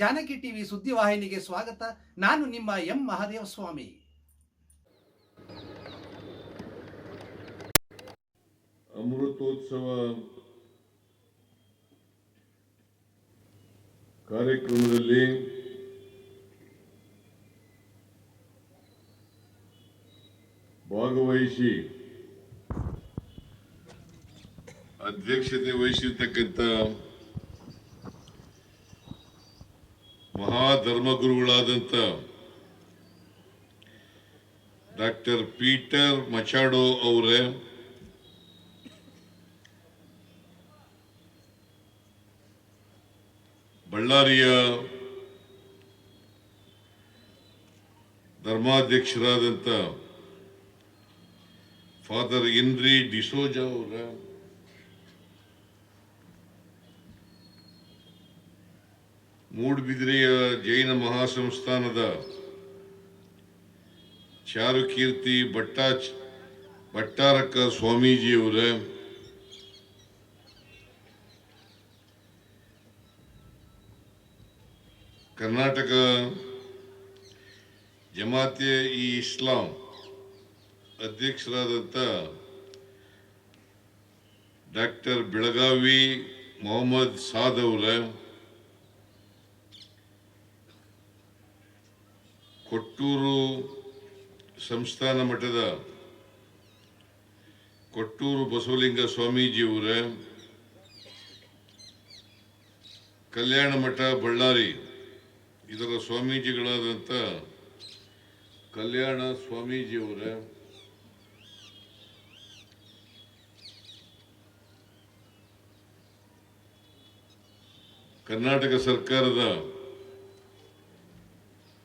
Janaki TV ಸುದ್ದಿವಾಹಿನಿಗೆ ಸ್ವಾಗತ. ನಾನು ನಿಮ್ಮ ಎಂ ಮಹಾದೇವ ಸ್ವಾಮಿ. ಅಮೃತೋತ್ಸವ ಕಾರ್ಯಕ್ರಮದಲ್ಲಿ ಭಾಗವಹಿಸಿ ಅಧ್ಯಕ್ಷತೆ ವಹಿಸಿರ್ತಕ್ಕಂಥ ಮಹಾಧರ್ಮಗುರುಗಳಾದಂಥ ಡಾಕ್ಟರ್ ಪೀಟರ್ ಮಚಾಡೋ ಅವರೇ ಬಳ್ಳಾರಿಯ ಧರ್ಮಾಧ್ಯಕ್ಷರಾದಂಥ ಫಾದರ್ ಇನ್ರಿ ಡಿಸೋಜ ಅವರ ಮೂಡುಬಿದಿರೆಯ ಜೈನ ಮಹಾಸಂಸ್ಥಾನದ ಚಾರುಕೀರ್ತಿ ಭಟ್ಟಾಚ್ ಭಟ್ಟಾರಕ ಸ್ವಾಮೀಜಿಯವರ ಕರ್ನಾಟಕ ಜಮಾತೆ ಇ ಇಸ್ಲಾಂ ಅಧ್ಯಕ್ಷರಾದಂಥ ಡಾಕ್ಟರ್ ಬೆಳಗಾವಿ ಮೊಹಮ್ಮದ್ ಸಾದ್ ಅವರ ಕೊಟ್ಟೂರು ಸಂಸ್ಥಾನ ಮಠದ ಕೊಟ್ಟೂರು ಬಸವಲಿಂಗ ಸ್ವಾಮೀಜಿಯವರ, ಕಲ್ಯಾಣ ಮಠ ಬಳ್ಳಾರಿ, ಇದರ ಸ್ವಾಮೀಜಿಗಳಾದಂಥ ಕಲ್ಯಾಣ ಸ್ವಾಮೀಜಿಯವರ, ಕರ್ನಾಟಕ ಸರ್ಕಾರದ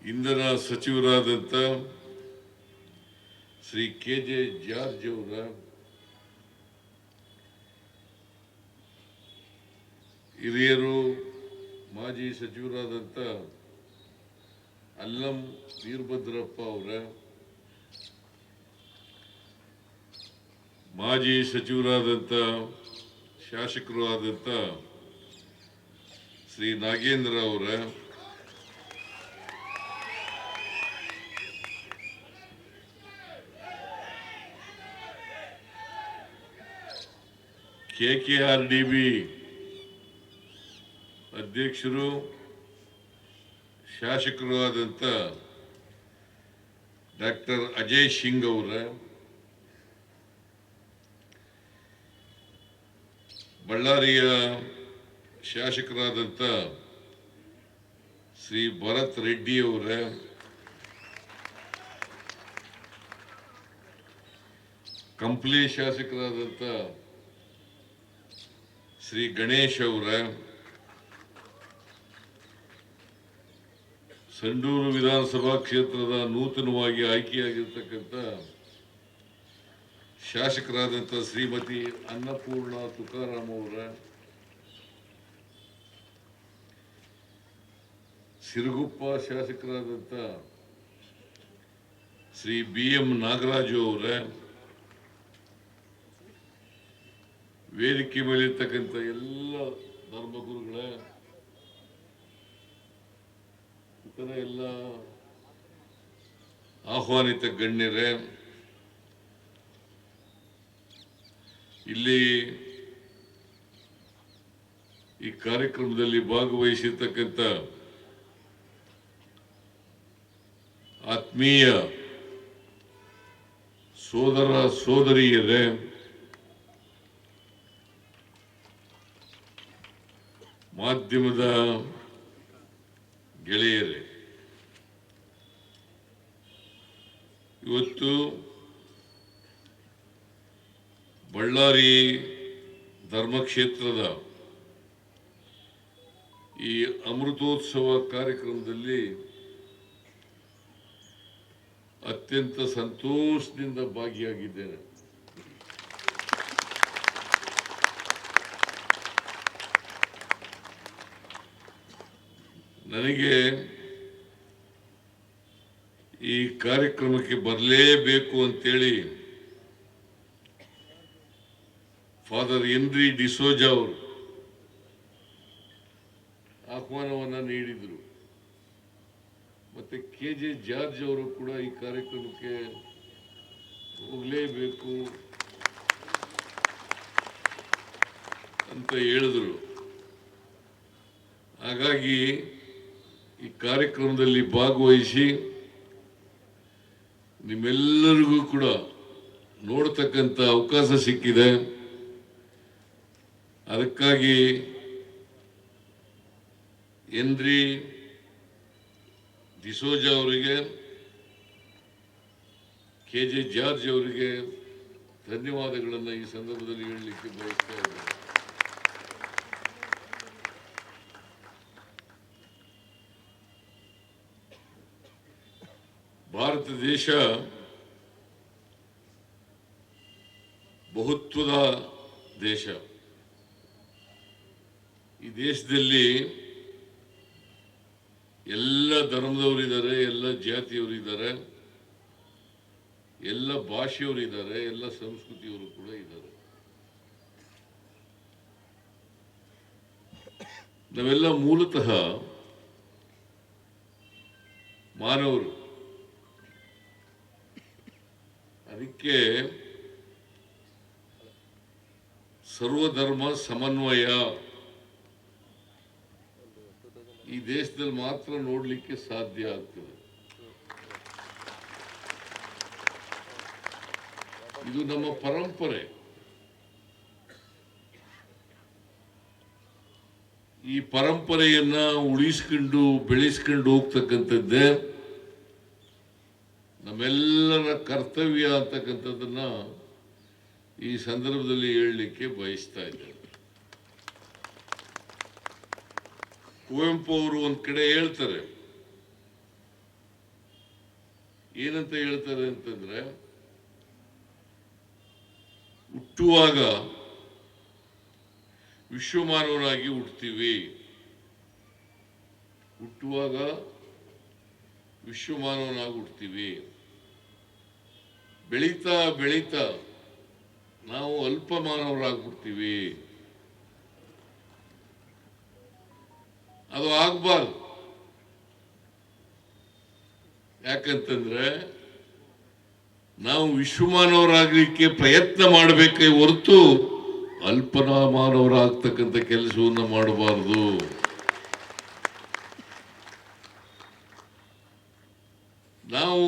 ಇಂಧನ ಸಚಿವರಾದಂಥ ಶ್ರೀ ಕೆ ಜೆ ಜಾರ್ಜ್ ಅವರ ಹಿರಿಯರು, ಮಾಜಿ ಸಚಿವರಾದಂಥ ಅಲ್ಲಂ ವೀರಭದ್ರಪ್ಪ ಅವರ ಮಾಜಿ ಸಚಿವರಾದಂಥ ಶಾಸಕರು ಆದಂಥ ಶ್ರೀ ನಾಗೇಂದ್ರ ಅವರ K K R D B ಅಧ್ಯಕ್ಷರು, ಶಾಸಕರು ಆದಂಥ ಡಾಕ್ಟರ್ ಅಜಯ್ ಸಿಂಗ್ ಅವರ ಬಳ್ಳಾರಿಯ ಶಾಸಕರಾದಂಥ ಶ್ರೀ ಭರತ್ ರೆಡ್ಡಿ ಅವರ ಕಂಪ್ಲಿ ಶಾಸಕರಾದಂಥ ಶ್ರೀ ಗಣೇಶ್ ಅವರ ಸಂಡೂರು ವಿಧಾನಸಭಾ ಕ್ಷೇತ್ರದ ನೂತನವಾಗಿ ಆಯ್ಕೆಯಾಗಿರ್ತಕ್ಕಂಥ ಶಾಸಕರಾದಂಥ ಶ್ರೀಮತಿ ಅನ್ನಪೂರ್ಣ ತುಕಾರಾಮ್ ಅವರ ಸಿರುಗುಪ್ಪ ಶಾಸಕರಾದಂಥ ಶ್ರೀ ಬಿ ಎಂ ನಾಗರಾಜು ಅವರ ವೇದಿಕೆ ಮೇಲಿರ್ತಕ್ಕಂಥ ಎಲ್ಲ ಧರ್ಮಗುರುಗಳ ಇತರ ಎಲ್ಲ ಆಹ್ವಾನಿತ ಗಣ್ಯರೇ, ಇಲ್ಲಿ ಈ ಕಾರ್ಯಕ್ರಮದಲ್ಲಿ ಭಾಗವಹಿಸಿರ್ತಕ್ಕಂಥ ಆತ್ಮೀಯ ಸೋದರ ಸೋದರಿಯರೇ ಮಾಧ್ಯಮದ ಗೆಳೆಯರೇ ಇವತ್ತು ಬಳ್ಳಾರಿ ಧರ್ಮಕ್ಷೇತ್ರದ ಈ ಅಮೃತೋತ್ಸವ ಕಾರ್ಯಕ್ರಮದಲ್ಲಿ ಅತ್ಯಂತ ಸಂತೋಷದಿಂದ ಭಾಗಿಯಾಗಿದ್ದೇನೆ. ನನಗೆ ಈ ಕಾರ್ಯಕ್ರಮಕ್ಕೆ ಬರಲೇಬೇಕು ಅಂತೇಳಿ ಫಾದರ್ ಎನ್ರಿ ಡಿಸೋಜ ಅವರು ಆಹ್ವಾನವನ್ನು ನೀಡಿದರು. ಮತ್ತು ಕೆ ಜೆ ಜಾರ್ಜ್ ಅವರು ಕೂಡ ಈ ಕಾರ್ಯಕ್ರಮಕ್ಕೆ ಹೋಗಲೇಬೇಕು ಅಂತ ಹೇಳಿದ್ರು. ಹಾಗಾಗಿ ಈ ಕಾರ್ಯಕ್ರಮದಲ್ಲಿ ಭಾಗವಹಿಸಿ ನಿಮ್ಮೆಲ್ಲರಿಗೂ ಕೂಡ ನೋಡತಕ್ಕಂಥ ಅವಕಾಶ ಸಿಕ್ಕಿದೆ. ಅದಕ್ಕಾಗಿ ಎನ್ರಿ ಡಿಸೋಜ ಅವರಿಗೆ, ಕೆ ಜೆ ಜಾರ್ಜ್ ಅವರಿಗೆ ಧನ್ಯವಾದಗಳನ್ನು ಈ ಸಂದರ್ಭದಲ್ಲಿ ಹೇಳಲಿಕ್ಕೆ ಬಯಸ್ತಾ ಇದ್ದೇನೆ. ಭಾರತ ದೇಶ ಬಹುತ್ವದ ದೇಶ. ಈ ದೇಶದಲ್ಲಿ ಎಲ್ಲ ಧರ್ಮದವರಿದ್ದಾರೆ, ಎಲ್ಲ ಜಾತಿಯವರಿದ್ದಾರೆ, ಎಲ್ಲ ಭಾಷೆಯವರಿದ್ದಾರೆ, ಎಲ್ಲ ಸಂಸ್ಕೃತಿಯವರು ಕೂಡ ಇದ್ದಾರೆ. ನಾವೆಲ್ಲ ಮೂಲತಃ ಮಾನವರು. ಅದಕ್ಕೆ ಸರ್ವಧರ್ಮ ಸಮನ್ವಯ. ಈ ದೇಶದಲ್ಲಿ ಮಾತ್ರ ನೋಡ್ಲಿಕ್ಕೆ ಸಾಧ್ಯ ಆಗ್ತದೆ. ಇದು ನಮ್ಮ ಪರಂಪರೆ. ಈ ಪರಂಪರೆಯನ್ನ ಉಳಿಸ್ಕೊಂಡು ಬೆಳೆಸ್ಕೊಂಡು ಹೋಗ್ತಕ್ಕಂಥದ್ದೇ ಕರ್ತವ್ಯ ಅಂತಕ್ಕಂಥದ್ದನ್ನ ಈ ಸಂದರ್ಭದಲ್ಲಿ ಹೇಳಲಿಕ್ಕೆ ಬಯಸ್ತಾ ಇದ್ದಾರೆ ಕುವೆಂಪು ಅವರು ಒಂದ್ ಕಡೆ ಹೇಳ್ತಾರೆ. ಏನಂತ ಹೇಳ್ತಾರೆ ಅಂತಂದ್ರೆ, ಹುಟ್ಟುವಾಗ ವಿಶ್ವಮಾನವರಾಗಿ ಹುಟ್ತೀವಿ. ಹುಟ್ಟುವಾಗ ವಿಶ್ವಮಾನವನಾಗಿ ಹುಟ್ಟುತ್ತೀವಿ ಬೆಳೀತಾ ಬೆಳೀತಾ ನಾವು ಅಲ್ಪ ಮಾನವರಾಗ್ಬಿಡ್ತೀವಿ ಅದು ಆಗ್ಬಾರ್ದು. ಯಾಕಂತಂದ್ರೆ ನಾವು ವಿಶ್ವಮಾನವರಾಗಲಿಕ್ಕೆ ಪ್ರಯತ್ನ ಮಾಡಬೇಕೇ ಹೊರತು ಅಲ್ಪನಾ ಮಾನವರಾಗ್ತಕ್ಕಂಥ ಕೆಲಸವನ್ನು ಮಾಡಬಾರ್ದು. ನಾವು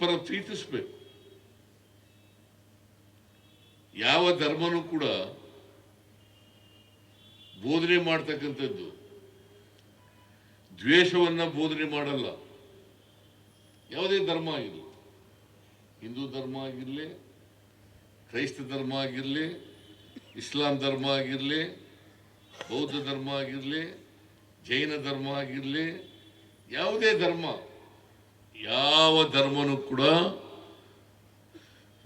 ಪರಸ್ಪರ ಪ್ರೀತಿಸ್ಬೇಕು. ಯಾವ ಧರ್ಮನೂ ಕೂಡ ಬೋಧನೆ ಮಾಡ್ತಕ್ಕಂಥದ್ದು ದ್ವೇಷವನ್ನ ಬೋಧನೆ ಮಾಡಲ್ಲ. ಯಾವುದೇ ಧರ್ಮ ಆಗಿರಲಿ. ಹಿಂದೂ ಧರ್ಮ ಆಗಿರಲಿ, ಕ್ರೈಸ್ತ ಧರ್ಮ ಆಗಿರಲಿ, ಇಸ್ಲಾಂ ಧರ್ಮ ಆಗಿರಲಿ, ಬೌದ್ಧ ಧರ್ಮ ಆಗಿರಲಿ, ಜೈನ ಧರ್ಮ ಆಗಿರಲಿ, ಯಾವುದೇ ಧರ್ಮ ಯಾವ ಧರ್ಮನೂ ಕೂಡ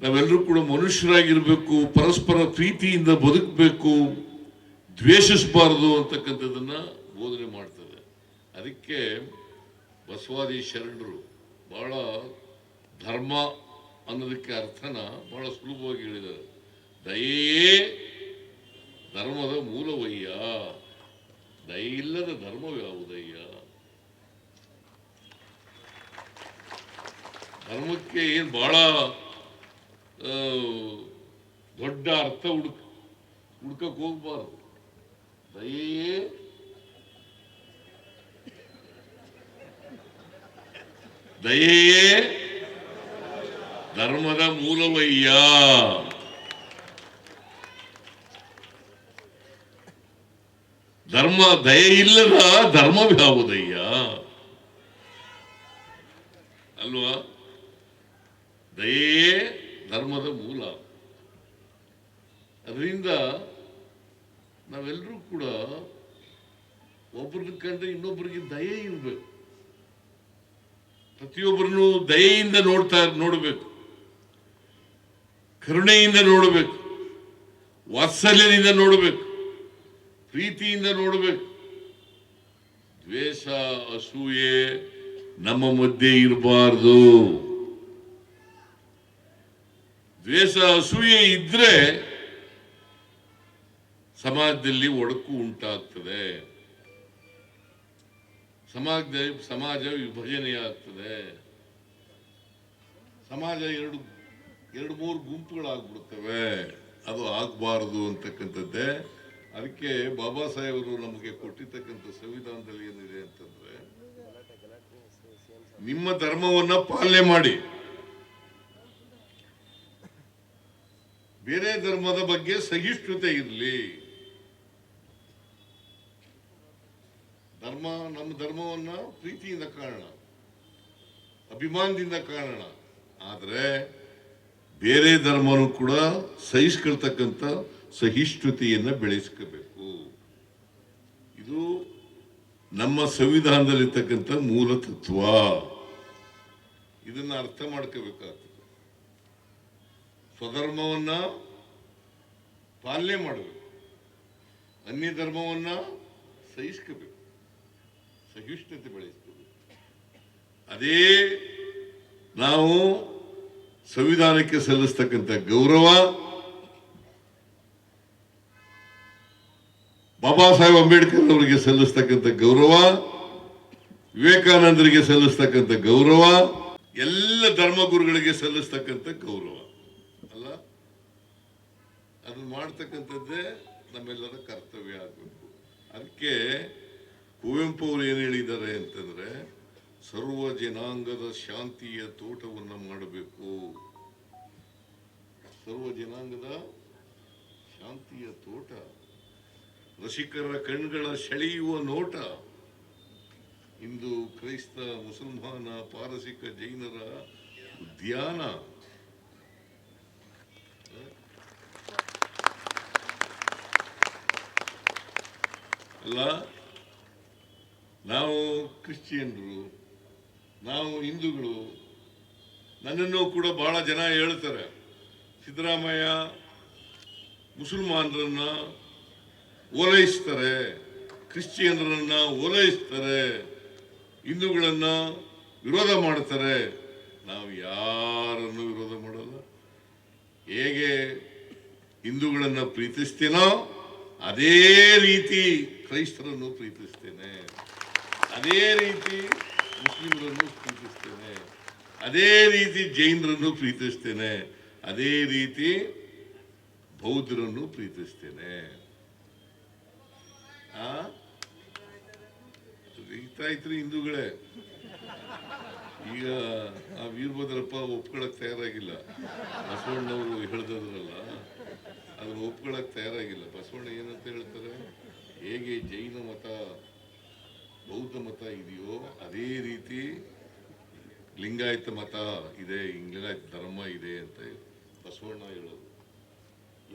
ನಾವೆಲ್ಲರೂ ಕೂಡ ಮನುಷ್ಯರಾಗಿರಬೇಕು, ಪರಸ್ಪರ ಪ್ರೀತಿಯಿಂದ ಬದುಕಬೇಕು, ದ್ವೇಷಿಸಬಾರದು ಅಂತಕ್ಕಂಥದ್ದನ್ನು ಬೋಧನೆ ಮಾಡ್ತದೆ ಅದಕ್ಕೆ ಬಸವಾದಿ ಶರಣರು ಬಹಳ ಧರ್ಮ ಅನ್ನೋದಕ್ಕೆ ಅರ್ಥನ ಬಹಳ ಸುಲಭವಾಗಿ ಹೇಳಿದ್ದಾರೆ. ದಯೇ ಧರ್ಮದ ಮೂಲವಯ್ಯ. ದಯ ಇಲ್ಲದ ಧರ್ಮವ್ಯಾವುದಯ್ಯ ಧರ್ಮಕ್ಕೆ ಏನು ಬಹಳ ದೊಡ್ಡ ಅರ್ಥ ಹುಡುಕ್, ಹುಡ್ಕಕ್ ಹೋಗ್ಬಾರ್ದು. ದಯೆಯೇ. ದಯೆಯೇ. ಧರ್ಮದ ಮೂಲವಯ್ಯ. ಧರ್ಮ ದಯೆ ಇಲ್ಲದ ಧರ್ಮವ್ಯಾವುದಯ್ಯ ಅಲ್ವಾ? ದಯೆಯೇ ಧರ್ಮದ ಮೂಲ. ಅದರಿಂದ ನಾವೆಲ್ಲರೂ ಕೂಡ ಒಬ್ಬರನ್ನ ಕಂಡ್ರೆ ಇನ್ನೊಬ್ಬರಿಗೆ ದಯೆ ಇರಬೇಕು. ಪ್ರತಿಯೊಬ್ಬರನ್ನು ದಯೆಯಿಂದ ನೋಡ್ತಾ ನೋಡಬೇಕು. ಕರುಣೆಯಿಂದ ನೋಡಬೇಕು. ವಾತ್ಸಲ್ಯದಿಂದ ನೋಡಬೇಕು. ಪ್ರೀತಿಯಿಂದ ನೋಡಬೇಕು. ದ್ವೇಷ, ಅಸೂಯೆ ನಮ್ಮ ಮಧ್ಯೆ ಇರಬಾರ್ದು. ದ್ವೇಷ, ಅಸೂಯೆ ಇದ್ರೆ ಸಮಾಜದಲ್ಲಿ ಒಡಕು ಉಂಟಾಗ್ತದೆ. ಸಮಾಜ ಸಮಾಜ ವಿಭಜನೆಯಾಗ್ತದೆ. ಸಮಾಜ ಎರಡು ಎರಡು ಮೂರು ಗುಂಪುಗಳಾಗ್ಬಿಡ್ತವೆ. ಅದು ಆಗಬಾರದು ಅಂತಕ್ಕಂಥದ್ದೇ. ಅದಕ್ಕೆ ಬಾಬಾ ಸಾಹೇಬರು ನಮಗೆ ಕೊಟ್ಟಿರ್ತಕ್ಕಂಥ ಸಂವಿಧಾನದಲ್ಲಿ ಏನಿದೆ ಅಂತಂದ್ರೆ, ನಿಮ್ಮ ಧರ್ಮವನ್ನ ಪಾಲನೆ ಮಾಡಿ. ಬೇರೆ ಧರ್ಮದ ಬಗ್ಗೆ ಸಹಿಷ್ಣುತೆ ಇರಲಿ. ಧರ್ಮ, ನಮ್ಮ ಧರ್ಮವನ್ನ ಪ್ರೀತಿಯಿಂದ ಕಾರಣ ಅಭಿಮಾನದಿಂದ ಕಾರಣ ಆದರೆ ಬೇರೆ ಧರ್ಮನೂ ಕೂಡ ಸಹಿಸ್ಕೊಳ್ತಕ್ಕಂಥ ಸಹಿಷ್ಣುತೆಯನ್ನ ಬೆಳೆಸ್ಕೋಬೇಕು. ಇದು ನಮ್ಮ ಸಂವಿಧಾನದಲ್ಲಿರ್ತಕ್ಕಂಥ ಮೂಲ ತತ್ವ. ಇದನ್ನ ಅರ್ಥ ಮಾಡ್ಕೋಬೇಕಾಗ್ತದೆ. ಸ್ವಧರ್ಮವನ್ನ ಪಾಲನೆ ಮಾಡಬೇಕು. ಅನ್ಯ ಧರ್ಮವನ್ನು ಸಹಿಸ್ಕೋಬೇಕು. ಸಹಿಷ್ಣುತೆ ಬೆಳೆಸ್ಕೋಬೇಕು ಅದೇ ನಾವು ಸಂವಿಧಾನಕ್ಕೆ ಸಲ್ಲಿಸ್ತಕ್ಕಂಥ ಗೌರವ ಬಾಬಾ ಸಾಹೇಬ್ ಅಂಬೇಡ್ಕರ್ ಅವರಿಗೆ ಸಲ್ಲಿಸ್ತಕ್ಕಂಥ ಗೌರವ, ವಿವೇಕಾನಂದರಿಗೆ ಸಲ್ಲಿಸ್ತಕ್ಕಂಥ ಗೌರವ, ಎಲ್ಲ ಧರ್ಮಗುರುಗಳಿಗೆ ಸಲ್ಲಿಸ್ತಕ್ಕಂಥ ಗೌರವ. ಅದನ್ನ ಮಾಡ್ತಕ್ಕಂಥದ್ದೇ ನಮ್ಮೆಲ್ಲರ ಕರ್ತವ್ಯ ಆಗಬೇಕು. ಅದಕ್ಕೆ ಕುವೆಂಪು ಅವರು ಏನು ಹೇಳಿದ್ದಾರೆ ಅಂತಂದ್ರೆ, ಸರ್ವ ಜನಾಂಗದ ಶಾಂತಿಯ ತೋಟವನ್ನು ಮಾಡಬೇಕು. ಸರ್ವ ಜನಾಂಗದ ಶಾಂತಿಯ ತೋಟ. ರಸಿಕರ ಕಣ್ಗಳ ಸೆಳೆಯುವ ನೋಟ. ಇಂದು ಕ್ರೈಸ್ತ, ಮುಸಲ್ಮಾನ, ಪಾರಸಿಕ ಜೈನರ ಉದ್ಯಾನ. ಅಲ್ಲ? ನಾವು ಕ್ರಿಶ್ಚಿಯನ್ರು, ನಾವು ಹಿಂದೂಗಳು, ನನ್ನನ್ನು ಕೂಡ ಬಹಳ ಜನ ಹೇಳ್ತಾರೆ. ಸಿದ್ದರಾಮಯ್ಯ ಮುಸಲ್ಮಾನರನ್ನ ಓಲೈಸ್ತಾರೆ, ಕ್ರಿಶ್ಚಿಯನ್ರನ್ನ ಓಲೈಸ್ತಾರೆ, ಹಿಂದೂಗಳನ್ನ ವಿರೋಧ ಮಾಡ್ತಾರೆ. ನಾವು ಯಾರನ್ನು ವಿರೋಧ ಮಾಡಲ್ಲ? ಹೇಗೆ ಹಿಂದೂಗಳನ್ನ ಪ್ರೀತಿಸ್ತೇನೋ ಅದೇ ರೀತಿ ಕ್ರೈಸ್ತರನ್ನು ಪ್ರೀತಿಸ್ತೇನೆ. ಅದೇ ರೀತಿ ಮುಸ್ಲಿಮರನ್ನು ಪ್ರೀತಿಸ್ತೇನೆ. ಅದೇ ರೀತಿ ಜೈನರನ್ನು ಪ್ರೀತಿಸ್ತೇನೆ. ಅದೇ ರೀತಿ ಬೌದ್ಧರನ್ನು ಪ್ರೀತಿಸ್ತೇನೆ. ಆ? ರೈತಾಯ್ತ್ರಿ ಹಿಂದೂಗಳೇ. ಈಗ ಆ ವೀರಭದ್ರಪ್ಪ ಒಪ್ಕೊಳಕ್ ತಯಾರಾಗಿಲ್ಲ. ಬಸವಣ್ಣವರು ಹೇಳ್ದದ್ರಲ್ಲ ಅದನ್ನ ಒಪ್ಕೊಳಕ್ ತಯಾರಾಗಿಲ್ಲ. ಬಸವಣ್ಣ ಏನಂತ ಹೇಳ್ತಾರೆ? ಹೇಗೆ ಜೈನ ಮತ, ಬೌದ್ಧ ಮತ ಇದೆಯೋ ಅದೇ ರೀತಿ ಲಿಂಗಾಯತ ಮತ ಇದೆ ಲಿಂಗಾಯತ ಧರ್ಮ ಇದೆ ಅಂತ ಬಸವಣ್ಣ ಹೇಳೋದು.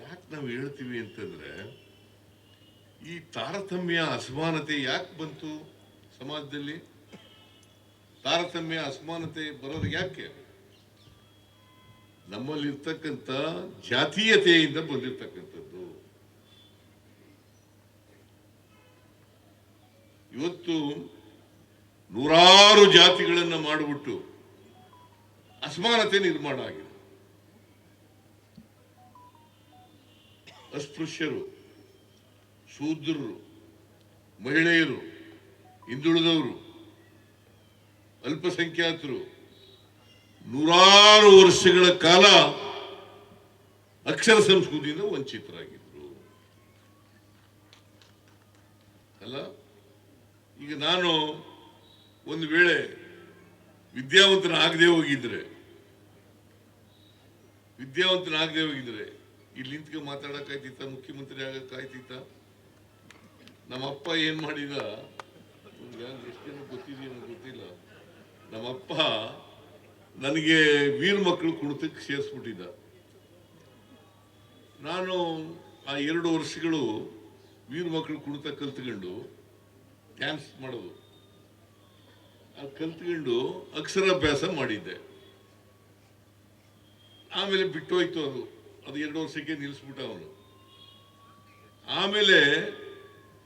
ಯಾಕೆ ನಾವು ಹೇಳ್ತೀವಿ ಅಂತಂದ್ರೆ, ಈ ತಾರತಮ್ಯ ಅಸಮಾನತೆ ಯಾಕೆ ಬಂತು ಸಮಾಜದಲ್ಲಿ? ತಾರತಮ್ಯ ಅಸಮಾನತೆ ಬರೋದು ಯಾಕೆ? ನಮ್ಮಲ್ಲಿರ್ತಕ್ಕಂಥ ಜಾತೀಯತೆಯಿಂದ ಬಂದಿರತಕ್ಕಂಥದ್ದು. ಇವತ್ತು ನೂರಾರು ಜಾತಿಗಳನ್ನು ಮಾಡಿಬಿಟ್ಟು ಅಸಮಾನತೆ ನಿರ್ಮಾಣ ಆಗಿದೆ. ಅಸ್ಪೃಶ್ಯರು, ಶೂದ್ರರು, ಮಹಿಳೆಯರು, ಹಿಂದುಳಿದವರು, ಅಲ್ಪಸಂಖ್ಯಾತರು ನೂರಾರು ವರ್ಷಗಳ ಕಾಲ ಅಕ್ಷರ ಸಂಸ್ಕೃತಿಯಿಂದ ವಂಚಿತರಾಗಿದ್ದರು ಅಲ್ಲ? ಈಗ ನಾನು ಒಂದು ವೇಳೆ ವಿದ್ಯಾವಂತನಾಗದೆ ಹೋಗಿದ್ರೆ ವಿದ್ಯಾವಂತನಾಗದೆ ಹೋಗಿದ್ರೆ, ಇಲ್ಲಿ ನಿಂತ್ಕೊಂಡು ಮಾತಾಡೋಕ್ಕಾಯ್ತಿತ್ತ, ಮುಖ್ಯಮಂತ್ರಿ ಆಗಕ್ಕಾಯ್ತಿತ್ತ? ನಮ್ಮಪ್ಪ ಏನ್ ಮಾಡಿದ? ಎಷ್ಟು ಜನ ಗೊತ್ತಿದೆಯೋ ಗೊತ್ತಿಲ್ಲ. ನಮ್ಮಪ್ಪ ನನಗೆ ವೀರ ಮಕ್ಕಳು ಕುಣಿತಕ್ಕೆ ಸೇರಿಸ್ಬಿಟ್ಟಿದ್ದ. ನಾನು ಆ ಎರಡು ವರ್ಷಗಳು ವೀರ ಮಕ್ಕಳು ಕುಣಿತ ಕಲ್ತ್ಕೊಂಡು ಡ್ಯಾನ್ಸ್ ಮಾಡೋದು. ಅದು ಕಲ್ತ್ಕೊಂಡು ಅಕ್ಷರಾಭ್ಯಾಸ ಮಾಡಿದ್ದೆ. ಆಮೇಲೆ ಬಿಟ್ಟೋಯ್ತು ಅದು. ಅದು ಎರಡು ವರ್ಷಕ್ಕೆ ನಿಲ್ಲಿಸ್ಬಿಟ್ಟ ಅವನು. ಆಮೇಲೆ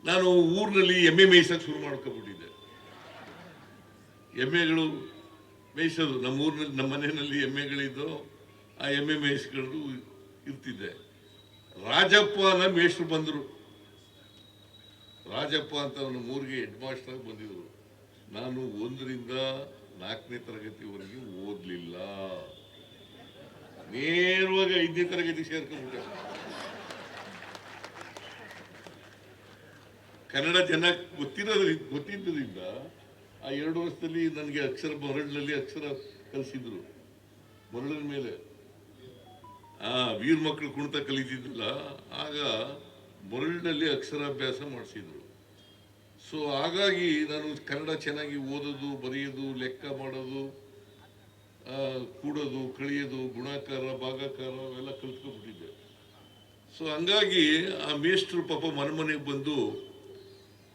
ನಾನು ಊರಿನಲ್ಲಿ ಎಮ್ಮೆ ಮೇಯ್ಸಕ್ಕೆ ಶುರು ಮಾಡ್ಕೊಬಿಟ್ಟಿದ್ದೆ. ಎಮ್ಮೆಗಳು ಮೇಯಿಸೋದು. ನಮ್ಮ ಊರಿನಲ್ಲಿ, ನಮ್ಮ ಮನೆಯಲ್ಲಿ ಎಮ್ಮೆಗಳಿದ್ದು, ಆ ಎಮ್ಮೆ ಮೇಯಿಸ್ಕೊಂಡು ಇರ್ತಿದ್ದೆ. ರಾಜಪ್ಪನ ಮೇಷ್ರು ಬಂದರು. ರಾಜಪ್ಪ ಅಂತ ನನ್ನ ಮೂರಿಗೆ ಹೆಡ್ ಮಾಸ್ಟರ್ ಆಗಿ ಬಂದಿದ್ರು. ನಾನು ಒಂದರಿಂದ ನಾಲ್ಕನೇ ತರಗತಿವರೆಗೆ ಓದಲಿಲ್ಲ. ನೇರವಾಗಿ ಐದನೇ ತರಗತಿ ಸೇರ್ಕೊಂಡ್ಬಿಟ್ಟೆ. ಕನ್ನಡ ಜನ ಗೊತ್ತಿರೋದ್ರಿಂದ ಗೊತ್ತಿದ್ದರಿಂದ ಆ ಎರಡು ವರ್ಷದಲ್ಲಿ ನನಗೆ ಅಕ್ಷರ ಮರಳಿನಲ್ಲಿ ಅಕ್ಷರ ಕಲಿಸಿದ್ರು. ಮರಳಿನ ಮೇಲೆ. ಆ, ವೀರ್ ಮಕ್ಕಳು ಕುಣಿತ ಕಲಿತಿದ್ದಿಲ್ಲ. ಆಗ ಮರಳಿನಲ್ಲಿ ಅಕ್ಷರಾಭ್ಯಾಸ ಮಾಡಿಸಿದ್ರು. ಸೊ ಹಾಗಾಗಿ ನಾನು ಕನ್ನಡ ಚೆನ್ನಾಗಿ ಓದೋದು, ಬರೆಯೋದು, ಲೆಕ್ಕ ಮಾಡೋದು ಕೂಡೋದು, ಕಳಿಯೋದು, ಗುಣಾಕಾರ, ಭಾಗಾಕಾರ ಅವೆಲ್ಲ ಕಲ್ತ್ಕೊಂಡ್ಬಿಟ್ಟಿದ್ದೆ. ಸೊ ಹಂಗಾಗಿ ಆ ಮೇಷ್ಟ್ರು ಪಾಪ ಮನೆ ಮನೆಗೆ ಬಂದು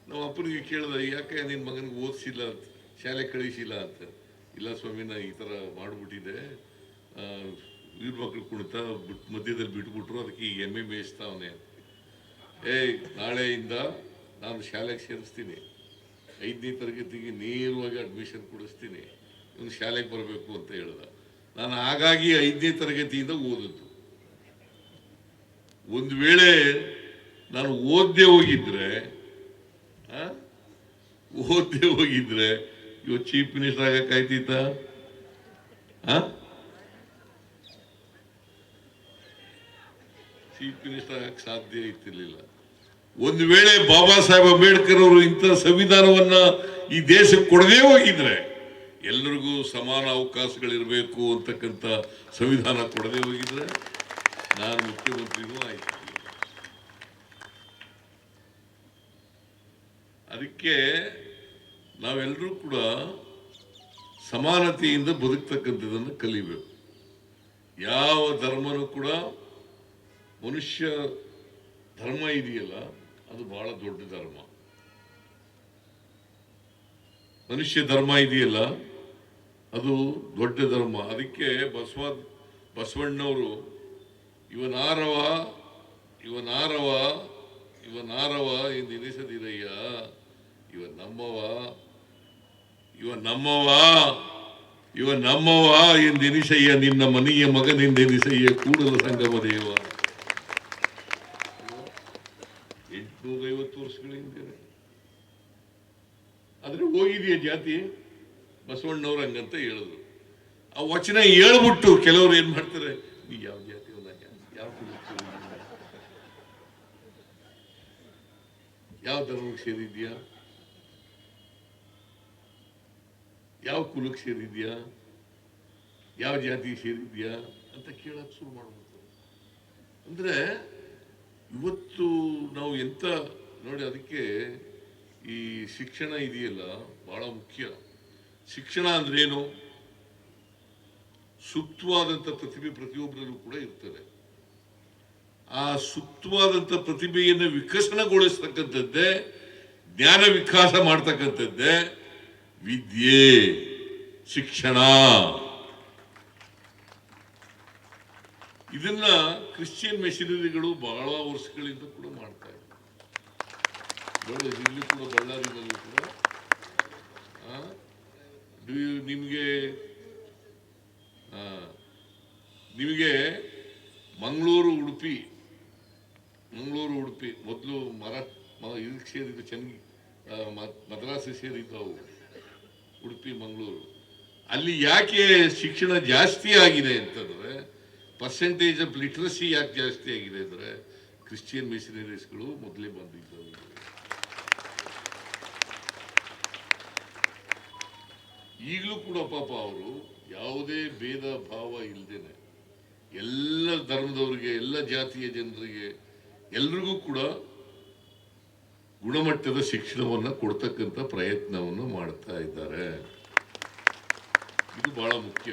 ನಮ್ಮ ಅಪ್ಪನಿಗೆ ಕೇಳಿದೆ, ಯಾಕೆ ನಿನ್ನ ಮಗನಿಗೆ ಓದಿಸಿಲ್ಲ ಅಂತ, ಶಾಲೆ ಕಳಿಸಿಲ್ಲ ಅಂತ? ಇಲ್ಲ ಸ್ವಾಮಿ, ನಾ ಈ ಥರ ಮಾಡಿಬಿಟ್ಟಿದ್ದೆ. ಇವ್ರ ಮಕ್ಳು ಕುಣಿತ ಬಿಟ್ಟು ಮಧ್ಯದಲ್ಲಿ ಬಿಟ್ಬಿಟ್ರು, ಅದಕ್ಕೆ ಈಗ ಎಮ್ಮೆ ಮೇಯಿಸ್ತಾವನೆ ಏಯ್, ನಾಳೆಯಿಂದ ನಾನು ಶಾಲೆಗೆ ಸೇರಿಸ್ತೀನಿ. ಐದನೇ ತರಗತಿಗೆ ನೇರವಾಗಿ ಅಡ್ಮಿಷನ್ ಕೊಡಿಸ್ತೀನಿ. ಇವನು ಶಾಲೆಗೆ ಬರಬೇಕು ಅಂತ ಹೇಳ್ದ. ನಾನು ಹಾಗಾಗಿ ಐದನೇ ತರಗತಿಯಿಂದ ಓದಿದ್ದು. ಒಂದು ವೇಳೆ ನಾನು ಓದ್ದೆ ಹೋಗಿದ್ರೆ ಓದ್ದೆ ಹೋಗಿದ್ರೆ ಇವತ್ತು ಚೀಫ್ ಮಿನಿಸ್ಟರ್ ಆಗಕ್ಕಾಯ್ತಿತ್ತ? ಚೀಫ್ ಮಿನಿಸ್ಟರ್ ಆಗಕ್ಕೆ ಸಾಧ್ಯ ಇತ್ತಿರ್ಲಿಲ್ಲ ಒಂದು ವೇಳೆ ಬಾಬಾ ಸಾಹೇಬ್ ಅಂಬೇಡ್ಕರ್ ಅವರು ಇಂಥ ಸಂವಿಧಾನವನ್ನ ಈ ದೇಶಕ್ಕೆ ಕೊಡದೇ ಹೋಗಿದ್ರೆ ಎಲ್ಲರಿಗೂ ಸಮಾನ ಅವಕಾಶಗಳಿರಬೇಕು ಅಂತಕ್ಕಂಥ ಸಂವಿಧಾನ ಕೊಡದೇ ಹೋಗಿದ್ರೆ ನಾನು ಮುಖ್ಯಮಂತ್ರಿನೂ ಆಯ್ತು. ಅದಕ್ಕೆ ನಾವೆಲ್ಲರೂ ಕೂಡ ಸಮಾನತೆಯಿಂದ ಬದುಕ್ತಕ್ಕಂಥದ್ದನ್ನು ಕಲಿಬೇಕು. ಯಾವ ಧರ್ಮನೂ ಕೂಡ ಮನುಷ್ಯ ಧರ್ಮ ಇದೆಯಲ್ಲ ಅದು ಬಹಳ ದೊಡ್ಡ ಧರ್ಮ. ಮನುಷ್ಯ ಧರ್ಮ ಇದೆಯಲ್ಲ, ಅದು ದೊಡ್ಡ ಧರ್ಮ. ಅದಕ್ಕೆ ಬಸವ ಬಸವಣ್ಣವರು, ಇವನಾರವ ಇವನಾರವ ಇವನಾರವ ಎಂದು ಎನಿಸದಿರಯ್ಯ ಇವ ನಮ್ಮವ ಇವ ನಮ್ಮವ ಇವ ನಮ್ಮವ ಎಂದೆನಿಸಯ್ಯ ನಿನ್ನ ಮನೆಯ ಮಗನೆಂದೆನಿಸಯ್ಯ ಕೂಡಲ ಸಂಗಮ ದೇವ ಎಂಟುನೂರೈವತ್ತು ವರ್ಷಗಳ ಹಿಂದೆ ಆದ್ರೆ ಹೋಗಿದೆಯಾ ಜಾತಿ ಬಸವಣ್ಣವ್ರು ಹಂಗಂತ ಹೇಳಿದ್ರು. ಆ ವಚನ ಹೇಳ್ಬಿಟ್ಟು ಕೆಲವರು ಏನ್ ಮಾಡ್ತಾರೆ ಯಾವ ಜಾತಿ ಯಾವ? ಯಾವ ಧರ್ಮಕ್ಕೆ ಸೇರಿದ್ಯಾ? ಯಾವ ಕುಲಕ್ಕೆ ಸೇರಿದ್ಯಾ? ಯಾವ ಜಾತಿಗೆ ಸೇರಿದ್ಯಾ? ಅಂತ ಕೇಳಕ್ ಶುರು ಮಾಡ್ಬಿಡ್ತಾರೆ. ಅಂದ್ರೆ ಇವತ್ತು ನಾವು ಎಂತ ನೋಡಿ ಅದಕ್ಕೆ ಈ ಶಿಕ್ಷಣ ಇದೆಯಲ್ಲ, ಬಹಳ ಮುಖ್ಯ. ಶಿಕ್ಷಣ ಅಂದ್ರೇನು? ಸೂಕ್ತವಾದಂಥ ಪ್ರತಿಭೆ ಪ್ರತಿಯೊಬ್ಬರಲ್ಲೂ ಕೂಡ ಇರ್ತದೆ. ಆ ಸೂಕ್ತವಾದಂಥ ಪ್ರತಿಭೆಯನ್ನು ವಿಕಸನಗೊಳಿಸ್ತಕ್ಕಂಥದ್ದೇ, ಜ್ಞಾನ ವಿಕಾಸ ಮಾಡ್ತಕ್ಕಂಥದ್ದೇ ವಿದ್ಯೆ, ಶಿಕ್ಷಣ. ಇದನ್ನ ಕ್ರಿಶ್ಚಿಯನ್ ಮೆಷಿನರಿಗಳು ಬಹಳ ವರ್ಷಗಳಿಂದ ಕೂಡ ಮಾಡ್ತಾ ಇದ್ದಾರೆ. ನೋಡಿ ಇಲ್ಲಿ ಕೂಡ ಬಳ್ಳಾರಿನಲ್ಲಿ ಕೂಡ. ನಿಮಗೆ ನಿಮಗೆ ಮಂಗಳೂರು, ಉಡುಪಿ ಮಂಗಳೂರು, ಉಡುಪಿ, ಮೊದಲು ಮರ ಇದಕ್ಕೆ ಸೇರಿದ್ದು ಚೆನ್ನಗಿ ಮದ್ರಾಸ್ ಸೇರಿದ್ದು ಉಡುಪಿ, ಮಂಗಳೂರು. ಅಲ್ಲಿ ಯಾಕೆ ಶಿಕ್ಷಣ ಜಾಸ್ತಿ ಆಗಿದೆ ಅಂತಂದರೆ ಪರ್ಸೆಂಟೇಜ್ ಆಫ್ ಲಿಟ್ರಸಿ ಯಾಕೆ ಜಾಸ್ತಿ ಆಗಿದೆ ಅಂದರೆ ಕ್ರಿಶ್ಚಿಯನ್ ಮಿಷನರೀಸ್ಗಳು ಮೊದಲೇ ಬಂದಿದ್ದವು. ಈಗಲೂ ಕೂಡ ಪಾಪ ಅವರು ಯಾವುದೇ ಭೇದ ಭಾವ ಇಲ್ಲದೇನೆ ಎಲ್ಲ ಧರ್ಮದವರಿಗೆ, ಎಲ್ಲ ಜಾತಿಯ ಜನರಿಗೆ ಎಲ್ರಿಗೂ ಕೂಡ ಗುಣಮಟ್ಟದ ಶಿಕ್ಷಣವನ್ನು ಕೊಡ್ತಕ್ಕಂಥ ಪ್ರಯತ್ನವನ್ನು ಮಾಡ್ತಾ ಇದ್ದಾರೆ. ಇದು ಬಹಳ ಮುಖ್ಯ.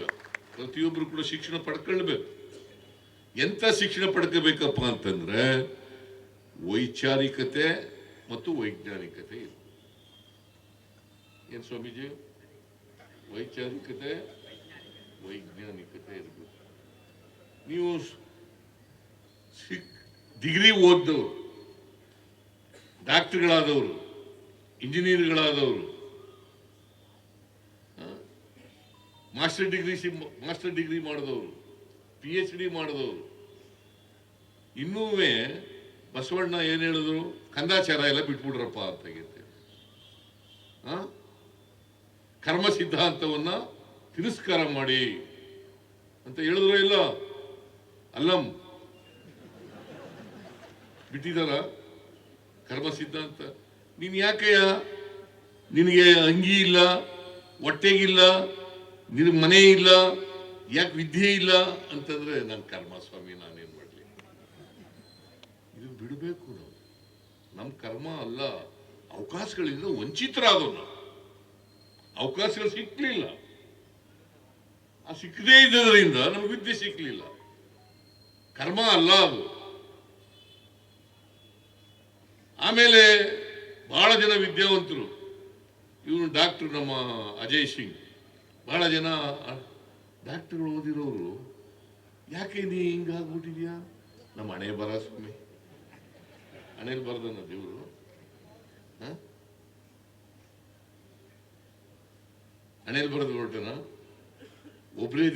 ಪ್ರತಿಯೊಬ್ಬರು ಕೂಡ ಶಿಕ್ಷಣ ಪಡ್ಕೊಳ್ಬೇಕು. ಎಂಥ ಶಿಕ್ಷಣ ಪಡ್ಕೋಬೇಕಪ್ಪ ಅಂತಂದ್ರೆ ವೈಚಾರಿಕತೆ ಮತ್ತು ವೈಜ್ಞಾನಿಕತೆ ಇದೆ. ಏನ್ ಸ್ವಾಮೀಜಿ? ವೈಚಾರಿಕತೆ, ವೈಜ್ಞಾನಿಕತೆ ಇರಬೇಕು. ನೀವು ಡಿಗ್ರಿ ಓದ್ದವರು, ಡಾಕ್ಟರ್ಗಳಾದವರು, ಇಂಜಿನಿಯರ್ಗಳಾದವರು ಮಾಸ್ಟರ್ ಡಿಗ್ರಿ ಮಾಸ್ಟರ್ ಡಿಗ್ರಿ ಮಾಡಿದವರು ಪಿ ಎಚ್ ಡಿ ಮಾಡಿದವರು. ಇನ್ನೂ ಬಸವಣ್ಣ ಏನು ಹೇಳಿದ್ರು? ಕಂದಾಚಾರ ಎಲ್ಲ ಬಿಟ್ಬಿಡ್ರಪ್ಪ ಅಂತ ಆ? ಕರ್ಮ ಸಿದ್ಧಾಂತವನ್ನ ತಿರಸ್ಕಾರ ಮಾಡಿ ಅಂತ ಹೇಳಿದ್ರು ಇಲ್ಲ? ಅಲ್ಲಂ. ಬಿಟ್ಟಿದಾರ? ಕರ್ಮ ಸಿದ್ಧಾಂತ ನೀನ್ ಯಾಕೆಯ ನಿನಗೆ ಅಂಗಿ ಇಲ್ಲ ಹೊಟ್ಟೆಗಿಲ್ಲ ನಿನಗೆ ಮನೆ ಇಲ್ಲ, ಯಾಕೆ ವಿದ್ಯೆ ಇಲ್ಲ ಅಂತಂದ್ರೆ ನನ್ನ ಕರ್ಮ ಸ್ವಾಮಿ ನಾನೇನ್ ಮಾಡಲಿ? ಇದು ಬಿಡಬೇಕು ನಾವು. ನಮ್ಮ ಕರ್ಮ ಅಲ್ಲ, ಅವಕಾಶಗಳಿಂದ ವಂಚಿತರಾಗೋಣ ಅವಕಾಶಗಳು ಸಿಕ್ಕಲಿಲ್ಲ ಆ ಸಿಕ್ಕದೇ ಇದ್ದರಿಂದ ನಮಗೆ ವಿದ್ಯೆ ಸಿಕ್ಕಲಿಲ್ಲ ಕರ್ಮ ಅಲ್ಲ ಅದು. ಆಮೇಲೆ ಬಹಳ ಜನ ವಿದ್ಯಾವಂತರು ಇವನು ಡಾಕ್ಟರ್ ನಮ್ಮ ಅಜಯ್ ಸಿಂಗ್. ಬಹಳ ಜನ ಡಾಕ್ಟರ್ಗಳು ಓದಿರೋರು, ಯಾಕೆ ನೀ ಹಿಂಗಾಗ್ಬಿಟ್ಟಿದ್ಯಾ? ನಮ್ಮ ಹಣೆ ಬರ ಸ್ವಾಮಿ ಹಣೆಯಲ್ಲಿ ಬರ್ದನ ದೇವರು. ಹಣೆಯಲ್ಲಿ ಬರೆದು ಹೊರಟನ ಒಬ್ಬರೇ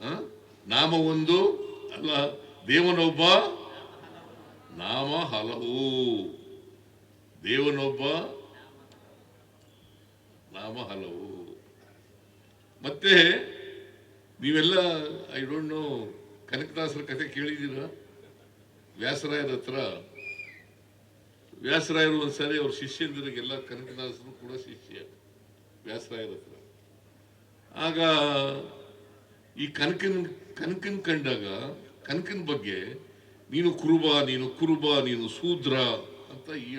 ಆ? ನಾಮ ಒಂದು, ಅಲ್ಲ, ದೇವನೊಬ್ಬ, ನಾಮ ಹಲವು. ದೇವನೊಬ್ಬ, ನಾಮ ಹಲವು. ಮತ್ತೆ, ನೀವೆಲ್ಲ ಐ ಡೋಂಟ್ ನೋ ಕನಕದಾಸರ ಕಥೆ ಕೇಳಿದ್ದೀರಾ? ವ್ಯಾಸರಾಯರ ಹತ್ರ? ವ್ಯಾಸರಾಯರು ಒಂದ್ಸರಿ ಅವ್ರ ಶಿಷ್ಯಂದಿರಿಗೆಲ್ಲ ಕನಕದಾಸರು ಕೂಡ ಶಿಷ್ಯ. ವ್ಯಾಸರಾಯರ ಹತ್ರ. ಆಗ ಈ ಕನಕನ್ ಕನಕನ್ ಕಂಡಾಗ, ಕನಕನ್ ಬಗ್ಗೆ, ನೀನು ಕುರುಬ ನೀನು ಕುರುಬ, ನೀನು ಸೂದ್ರ ಅಂತ ಈ